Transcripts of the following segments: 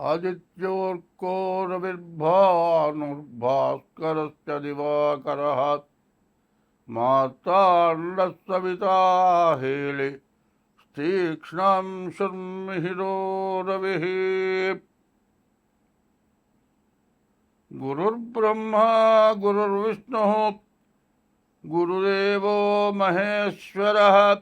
आदित्योर्को रविर्भानुर्भास्करश्च दिवाकरः माताण्डस्सविता हेले तीक्ष्णां शर्मिहिरो रविः गुरुर्ब्रह्मा गुरुर्विष्णुः गुरुदेवो महेश्वरः।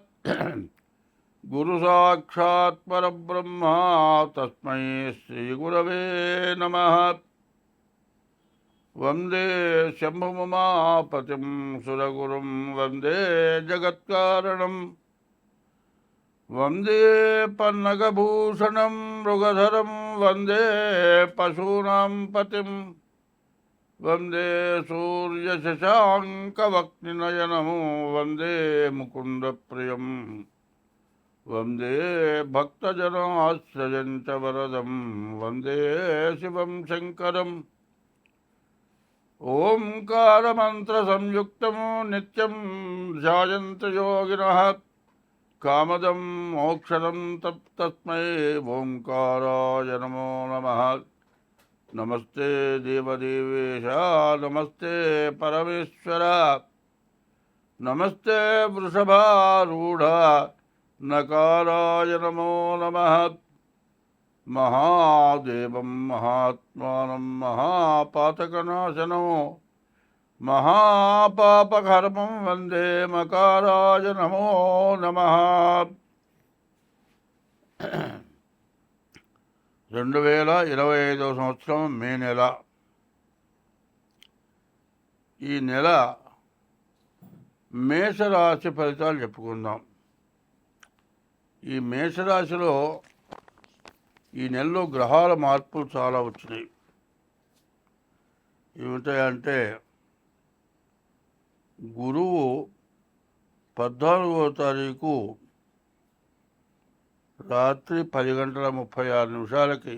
गुरुसाक्षात् परब्रह्मा तस्मै श्रीगुरवे नमः। वन्दे शम्भुममापतिं सुरगुरुं वन्दे जगत्कारणम् वन्दे पन्नगभूषणं मृगधरं वन्दे पशूनां पतिं। वन्दे सूर्यशशाङ्कवक्निनयनमो वन्दे मुकुन्दप्रियम् వందే భక్తజనాశ్రయంచ వరదం వందే శివం శంకరం. ఓంకారమంత్రసంయుక్తం నిత్యం ధ్యాయంత యోగిన. కామదం మోక్షదం తస్మై ఓంకారాయ నమో నమ. నమస్తే దేవదేవేశ నమస్తే పరమేశ్వర. నమస్తే వృషభారూఢ. నకారాయ నమో నమ. మహాదేవం మహాత్మానం మహాపాతకనాశనం. మహాపాపకర్మం వందే మకారాయ నమో నమ. రెండు వేల ఇరవై ఐదవ సంవత్సరం మే నెల. ఈ నెల మేషరాశి ఫలితాలు చెప్పుకుందాం. ఈ మేషరాశిలో ఈ నెలలో గ్రహాల మార్పులు చాలా వచ్చినాయి. ఏమిటాయంటే గురువు పద్నాలుగో తారీఖు రాత్రి పది గంటల ముప్పై ఆరు నిమిషాలకి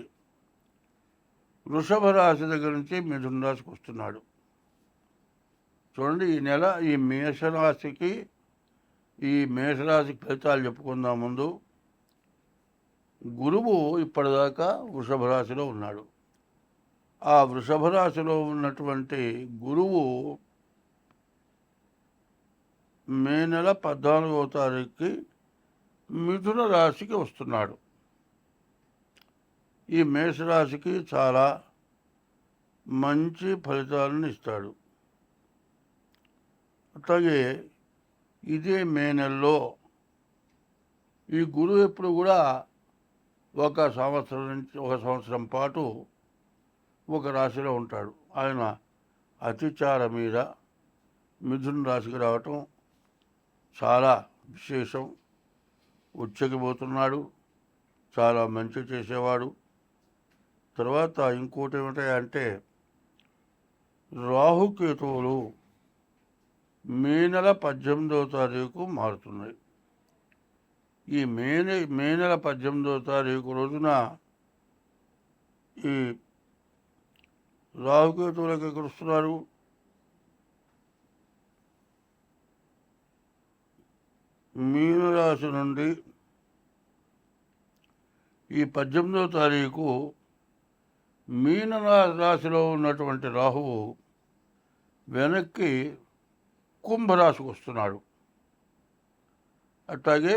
వృషభ రాశి దగ్గర నుంచి మిథున రాశికి వస్తున్నాడు. చూడండి ఈ నెల ఈ మేషరాశికి ఈ మేషరాశి ఫలితాలు చెప్పుకుందాం ముందు. గురువు ఇప్పటిదాకా వృషభ రాశిలో ఉన్నాడు. ఆ వృషభ రాశిలో ఉన్నటువంటి గురువు మే నెల పద్నాలుగవ తారీఖుకి మిథున రాశికి వస్తున్నాడు. ఈ మేషరాశికి చాలా మంచి ఫలితాలను ఇస్తాడు. అట్లాగే ఇదే మే నెలలో ఈ గురువు ఎప్పుడు కూడా ఒక సంవత్సరం నుంచి ఒక సంవత్సరం పాటు ఒక రాశిలో ఉంటాడు. ఆయన అతిచార మీద మిథున రాశికి రావటం చాలా విశేషం. ఉచ్చకిపోతున్నాడు చాలా మంచి చేసేవాడు. తర్వాత ఇంకోటి ఏమిటంటే రాహుకేతువులు మే నెల పద్దెనిమిదవ తారీఖు మారుతున్నాయి. ఈ మే మే నెల పద్దెనిమిదవ తారీఖు రోజున ఈ రాహుకేతువులకు ఎక్కడ వస్తున్నారు? మీనరాశి నుండి ఈ పద్దెనిమిదవ తారీఖు మీన రాశిలో ఉన్నటువంటి రాహువు వెనక్కి కుంభరాశికి వస్తున్నాడు అట్లాగే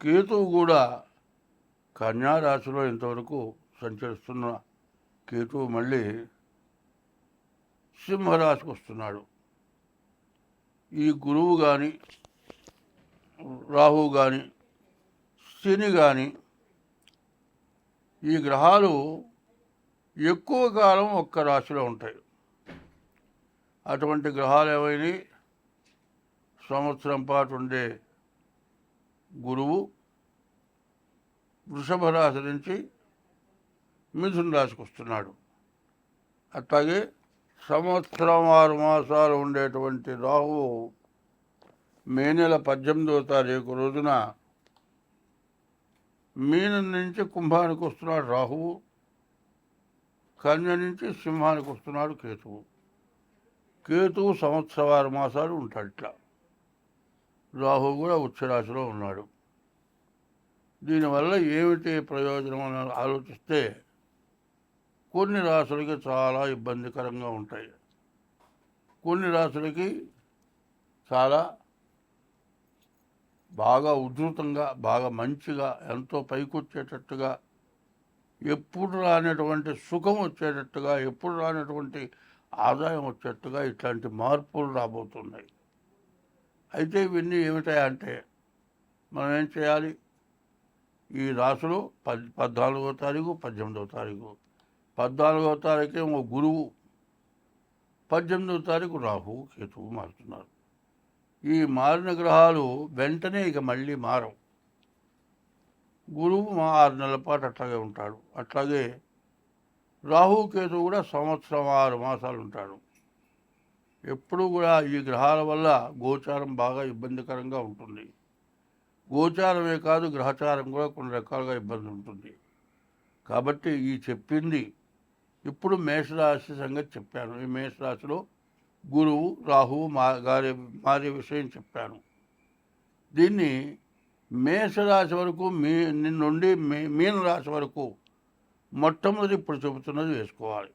కేతువు కూడా కన్యా రాశిలో ఇంతవరకు సంచరిస్తున్న కేతువు మళ్ళీ సింహరాశికి వస్తున్నాడు ఈ గురువు కానీ రాహు కానీ శని కానీ ఈ గ్రహాలు ఎక్కువ కాలం ఒక్క రాశిలో ఉంటాయి. అటువంటి గ్రహాలు ఏవైనా సంవత్సరం పాటు ఉండే గురువు వృషభ రాశి నుంచి మిథున రాశికి వస్తున్నాడు. అట్లాగే సంవత్సరం ఆరు మాసాలు ఉండేటువంటి రాహువు మే నెల పద్దెనిమిదవ తారీఖు రోజున మీనం నుంచి కుంభానికి వస్తున్నాడు రాహువు కన్య నుంచి సింహానికి వస్తున్నాడు కేతువు. కేతువు సంవత్సరవారు మాసాలు ఉంటాడు రాహు కూడా ఉచ్చరాశిలో ఉన్నాడు. దీనివల్ల ఏమిటి ప్రయోజనం అని ఆలోచిస్తే కొన్ని రాసులకి చాలా ఇబ్బందికరంగా ఉంటాయి. కొన్ని రాసులకి చాలా బాగా ఉధృతంగా బాగా మంచిగా ఎంతో పైకొచ్చేటట్టుగా ఎప్పుడు రానటువంటి సుఖం వచ్చేటట్టుగా ఎప్పుడు రానటువంటి ఆదాయం వచ్చేట్టుగా ఇట్లాంటి మార్పులు రాబోతున్నాయి. అయితే ఇవన్నీ ఏమిటాయంటే మనం ఏం చేయాలి? ఈ రాసులు పద్ పద్నాలుగో తారీఖు పద్దెనిమిదవ తారీఖు. పద్నాలుగో తారీఖు ఒక గురువు పద్దెనిమిదవ తారీఖు రాహు కేతువు మారుతున్నారు. ఈ మారిన గ్రహాలు వెంటనే ఇక మళ్ళీ మారవు. గురువు మా ఆరు నెలల పాటు అట్లాగే ఉంటాడు. అట్లాగే రాహుకేతు కూడా సంవత్సరం ఆరు మాసాలు ఉంటాడు. ఎప్పుడు కూడా ఈ గ్రహాల వల్ల గోచారం బాగా ఇబ్బందికరంగా ఉంటుంది. గోచారమే కాదు గ్రహచారం కూడా కొన్ని రకాలుగా ఇబ్బంది ఉంటుంది. కాబట్టి ఈ చెప్పింది ఇప్పుడు మేషరాశి సంగతి చెప్పాను. ఈ మేషరాశిలో గురువు రాహువు మా గారి మారే విషయం చెప్పాను. దీన్ని మేషరాశి వరకు మీ నుండి మీ మీనరాశి వరకు మొట్టమొదటి ఇప్పుడు చెబుతున్నది వేసుకోవాలి.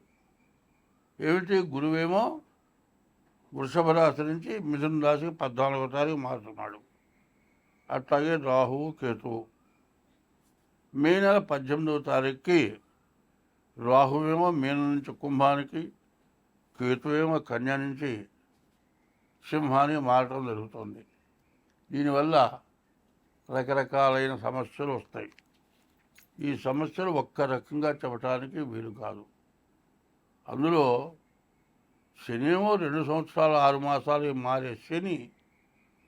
ఏమిటి? గురువేమో వృషభ రాశి నుంచి మిథున రాశికి పద్నాలుగో తారీఖు మారుతున్నాడు. అట్లాగే రాహువు కేతువు. మే నెల పద్దెనిమిదవ తారీఖుకి రాహువేమో మీన నుంచి కుంభానికి కేతువేమో కన్యా నుంచి సింహానికి మారటం జరుగుతుంది. దీనివల్ల రకరకాలైన సమస్యలు వస్తాయి. ఈ సమస్యలు ఒక్క రకంగా చెప్పడానికి వీలు కాదు. అందులో శనియేమో రెండు సంవత్సరాలు ఆరు మాసాలు మారే శని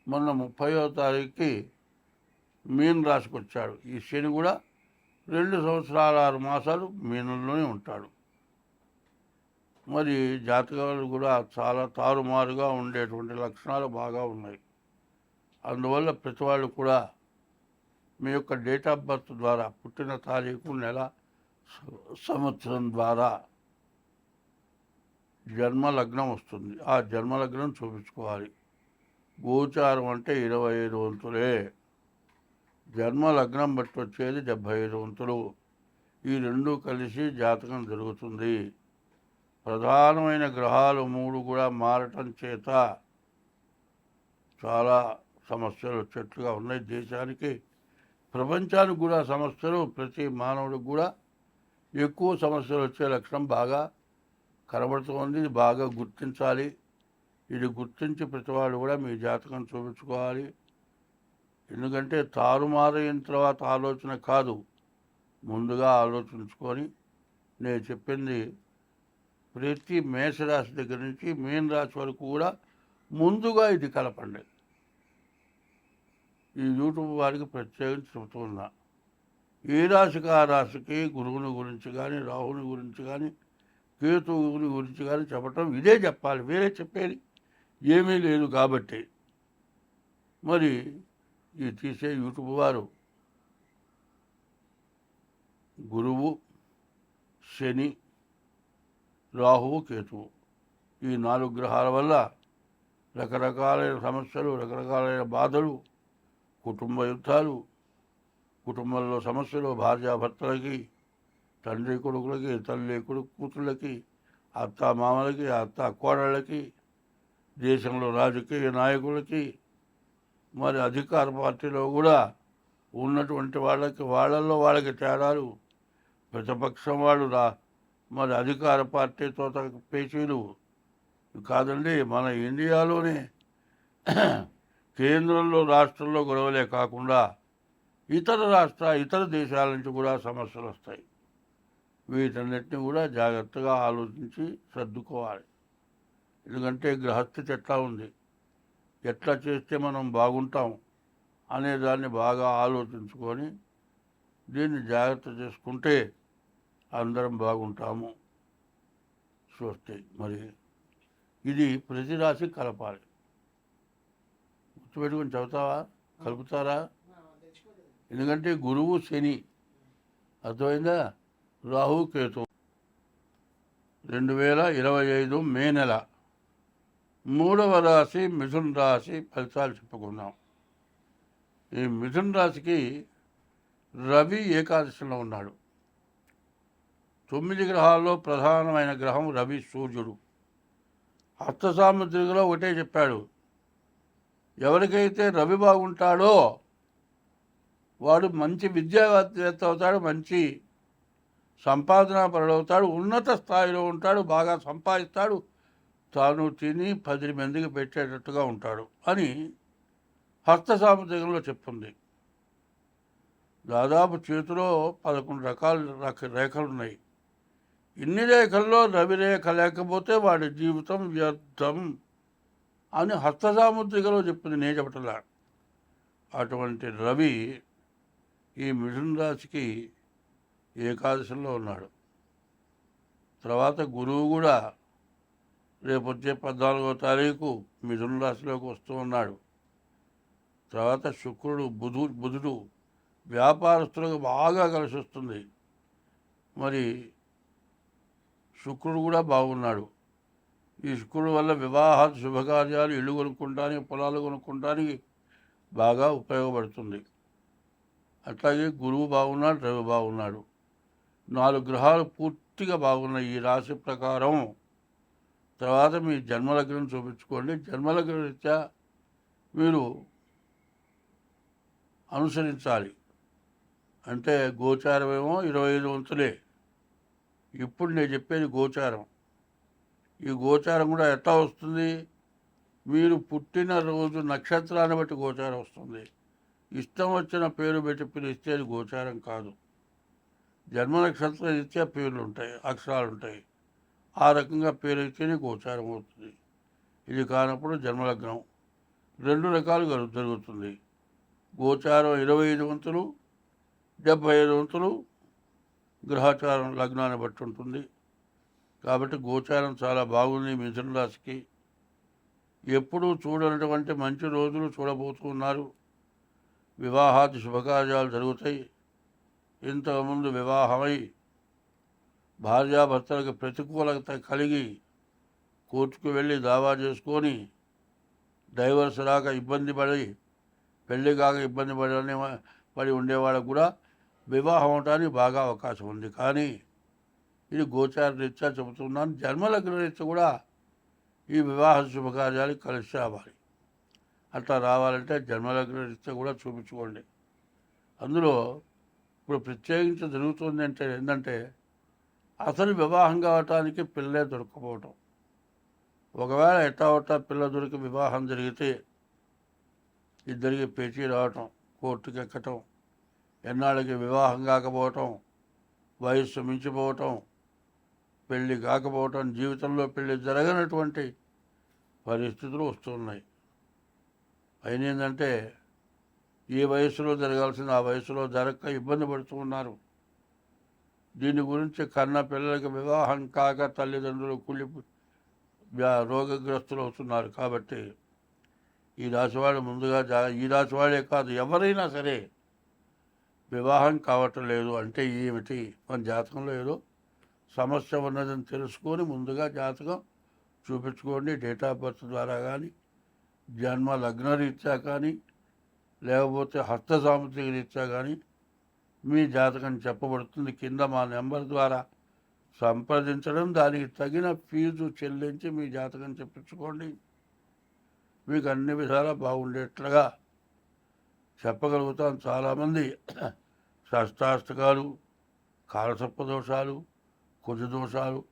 మొన్న ముప్పయో తారీఖుకి మీన రాశికి వచ్చాడు ఈ శని కూడా రెండు సంవత్సరాల ఆరు మాసాలు మీనంలోనే ఉంటాడు. మరి జాతకాలు కూడా చాలా తారుమారుగా ఉండేటువంటి లక్షణాలు బాగా ఉన్నాయి. అందువల్ల ప్రతి వాళ్ళు కూడా మీ యొక్క డేట్ ఆఫ్ బర్త్ ద్వారా పుట్టిన తారీఖు నెల సంవత్సరం ద్వారా జన్మ లగ్నం వస్తుంది. ఆ జన్మ లగ్నం చూపించుకోవాలి. గోచారం అంటే ఇరవై ఐదు వంతులే. జన్మ లగ్నం బట్టి వచ్చేది డెబ్భై ఐదు వంతులు. ఈ రెండు కలిసి జాతకం జరుగుతుంది. ప్రధానమైన గ్రహాలు మూడు కూడా మారటం చేత చాలా సమస్యలు వచ్చేట్లుగా ఉన్నాయి దేశానికి. ప్రపంచానికి కూడా సమస్యలు ప్రతి మానవుడికి కూడా ఎక్కువ సమస్యలు వచ్చే లక్షణం బాగా కనబడుతోంది ఇది బాగా గుర్తించాలి. ఇది గుర్తించి ప్రతివాడు కూడా మీ జాతకం చూపించుకోవాలి. ఎందుకంటే తారుమారైన తర్వాత ఆలోచన కాదు. ముందుగా ఆలోచించుకొని నేను చెప్పింది ప్రతి మేషరాశి దగ్గర నుంచి మీన రాశి వరకు కూడా ముందుగా ఇది కలపండి. ఈ యూట్యూబ్ వారికి ప్రత్యేకించి చెబుతున్నా ఏ రాశికి ఆ రాశికి గురువుని గురించి కానీ రాహుని గురించి కానీ కేతువుని గురించి కానీ చెప్పటం ఇదే చెప్పాలి. వేరే చెప్పేది ఏమీ లేదు కాబట్టి. మరి ఈ తీసే యూట్యూబ్ వారు గురువు శని రాహువు కేతువు. ఈ నాలుగు గ్రహాల వల్ల రకరకాలైన సమస్యలు రకరకాలైన బాధలు కుటుంబ యుద్ధాలు కుటుంబంలో సమస్యలు భార్యాభర్తలకి తండ్రి కొడుకులకి తల్లి కొడుకు కూతుళ్ళకి అత్త మామలకి అత్త కోడళ్ళకి దేశంలో రాజకీయ నాయకులకి మరి అధికార పార్టీలో కూడా ఉన్నటువంటి వాళ్ళకి వాళ్ళల్లో వాళ్ళకి తేడాలు. ప్రతిపక్షం వాళ్ళు రా మరి అధికార పార్టీతో పేచీలు. కాదండి మన ఇండియాలోనే కేంద్రంలో రాష్ట్రంలో గొడవలే కాకుండా ఇతర రాష్ట్ర ఇతర దేశాల నుంచి కూడా సమస్యలు వస్తాయి. వీటన్నిటిని కూడా జాగ్రత్తగా ఆలోచించి సర్దుకోవాలి. ఎందుకంటే గ్రహస్థితి ఎట్లా ఉంది. ఎట్లా చేస్తే మనం బాగుంటాం అనే దాన్ని బాగా ఆలోచించుకొని దీన్ని జాగ్రత్త చేసుకుంటే అందరం బాగుంటాము. స్వస్తి. మరి ఇది ప్రతి రాశి కలపాలి. గుర్తుపెట్టుకొని చదువుతావా? కలుపుతారా? ఎందుకంటే గురువు శని. అర్థమైందా? రాహు కేతు. రెండు వేల ఇరవై ఐదు మే నెల. మూడవ రాశి మిథున్ రాశి ఫలితాలు చెప్పుకుందాం. ఈ మిథున్ రాశికి రవి ఏకాదశిలో ఉన్నాడు. తొమ్మిది గ్రహాల్లో ప్రధానమైన గ్రహం రవి సూర్యుడు. హస్త సాముద్రికలో ఒకటే చెప్పాడు. ఎవరికైతే రవి బాగుంటాడో వాడు మంచి విద్యావేత్త అవుతాడు మంచి సంపాదనపరుడవుతాడు ఉన్నత స్థాయిలో ఉంటాడు బాగా సంపాదిస్తాడు. తాను తిని పది మందికి పెట్టేటట్టుగా ఉంటాడు అని హస్త సాముద్రికంలో చెప్తుంది. దాదాపు చేతిలో పదకొండు రకాల రక రేఖలు ఉన్నాయి ఇన్ని రేఖల్లో రవి రేఖ లేకపోతే వాడి జీవితం వ్యర్థం. అని హస్తసాముద్రికలో చెప్పింది నేను చెప్పటలా. అటువంటి రవి ఈ మిథున రాశికి ఏకాదశంలో ఉన్నాడు. తర్వాత గురువు కూడా రేపు వచ్చే పద్నాలుగో తారీఖు మిథున రాశిలోకి వస్తూ ఉన్నాడు. తర్వాత శుక్రుడు బుధు బుధుడు వ్యాపారస్తులకు బాగా కలిసి వస్తుంది మరి శుక్రుడు కూడా బాగున్నాడు. ఈ శుక్రుడు వల్ల వివాహాలు శుభకార్యాలు ఇల్లు కొనుక్కుంటానికి పొలాలు కొనుక్కుంటానికి బాగా ఉపయోగపడుతుంది. అట్లాగే గురువు బాగున్నాడు రవి బాగున్నాడు. నాలుగు గ్రహాలు పూర్తిగా బాగున్నాయి ఈ రాశి ప్రకారం. తర్వాత మీ జన్మలగ్నం చూపించుకోండి. జన్మలగ్న రీత్యా మీరు అనుసరించాలి. అంటే గోచారమేమో ఇరవై ఐదు వంతులే. ఇప్పుడు నేను చెప్పేది గోచారం. ఈ గోచారం కూడా ఎట్లా వస్తుంది? మీరు పుట్టిన రోజు నక్షత్రాన్ని బట్టి గోచారం వస్తుంది. ఇష్టం వచ్చిన పేరు పెట్టి పిలిస్తే అది గోచారం కాదు. జన్మ నక్షత్రం ఇచ్చే పేర్లు ఉంటాయి అక్షరాలు ఉంటాయి. ఆ రకంగా పేరు ఇస్తేనే గోచారం అవుతుంది. ఇది కానప్పుడు జన్మలగ్నం. రెండు రకాలుగా జరుగుతుంది. గోచారం ఇరవై ఐదు వంతులు డెబ్భై ఐదు వంతులు గ్రహచారం లగ్నాన్ని బట్టి ఉంటుంది. కాబట్టి గోచారం చాలా బాగుంది మిథున రాశికి ఎప్పుడూ చూడనటువంటి మంచి రోజులు చూడబోతున్నారు. వివాహాది శుభకార్యాలు జరుగుతాయి. ఇంతకుముందు వివాహమై భార్యాభర్తలకు ప్రతికూలత కలిగి కోర్టుకు వెళ్ళి దావా చేసుకొని డైవర్స్ రాక ఇబ్బంది పడి పెళ్ళి కాక ఇబ్బంది పడని పడి ఉండేవాళ్ళకు కూడా వివాహం అవటానికి బాగా అవకాశం ఉంది. కానీ ఇది గోచార రీత్యా చెబుతున్నాను. జన్మలగ్న రీత్యా కూడా ఈ వివాహ శుభకార్యాలు కలిసి రావాలి. అట్లా రావాలంటే జన్మలగ్న రీత్యా కూడా చూపించుకోండి. అందులో ఇప్పుడు ప్రత్యేకించి జరుగుతుంది అంటే ఏంటంటే అసలు వివాహం కావటానికి పిల్లలే దొరకపోవటం ఒకవేళ ఎట్టా పిల్ల దొరికి వివాహం జరిగితే ఇద్దరికి పేచీ రావటం కోర్టుకి ఎక్కటం ఎన్నాళ్ళకి వివాహం కాకపోవటం వయస్సు మించిపోవటం పెళ్ళి కాకపోవటం జీవితంలో పెళ్ళి జరగనటువంటి పరిస్థితులు వస్తున్నాయి. అయిన ఏంటంటే ఈ వయసులో జరగాల్సిన ఆ వయసులో జరగక ఇబ్బంది పడుతూ ఉన్నారు. దీని గురించి కన్న పిల్లలకు వివాహం కాక తల్లిదండ్రులు కుళ్ళి రోగగ్రస్తులు అవుతున్నారు కాబట్టి ఈ రాశివాడు ముందుగా జా ఈ రాశివాడే కాదు ఎవరైనా సరే వివాహం కావటం లేదు అంటే ఏమిటి? మన జాతకంలో ఏదో సమస్య ఉన్నదని తెలుసుకొని ముందుగా జాతకం చూపించుకోండి. డేట్ ఆఫ్ బర్త్ ద్వారా కానీ జన్మ లగ్న రీత్యా కానీ లేకపోతే హస్త సాముద్రిక రీత్యా కానీ మీ జాతకం చెప్పబడుతుంది. కింద మా నెంబర్ ద్వారా సంప్రదించడం దానికి తగిన ఫీజు చెల్లించి మీ జాతకం చెప్పించుకోండి. మీకు అన్ని విధాలా బాగుండేట్లుగా చెప్పగలుగుతాం. చాలామంది షష్టాష్టకాలు కాలసర్ప దోషాలు కుజ దోషాలు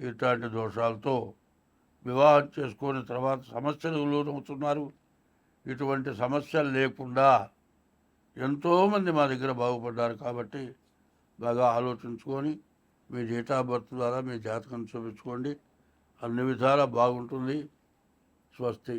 ఇట్లాంటి దోషాలతో వివాహం చేసుకుని తర్వాత సమస్యలు లోనవుతున్నారు. ఇటువంటి సమస్యలు లేకుండా ఎంతోమంది మా దగ్గర బాగుపడ్డారు కాబట్టి బాగా ఆలోచించుకొని మీ డేట్ ఆఫ్ బర్త్ ద్వారా మీ జాతకం చూపించుకోండి. అన్ని విధాలా బాగుంటుంది. స్వస్తి.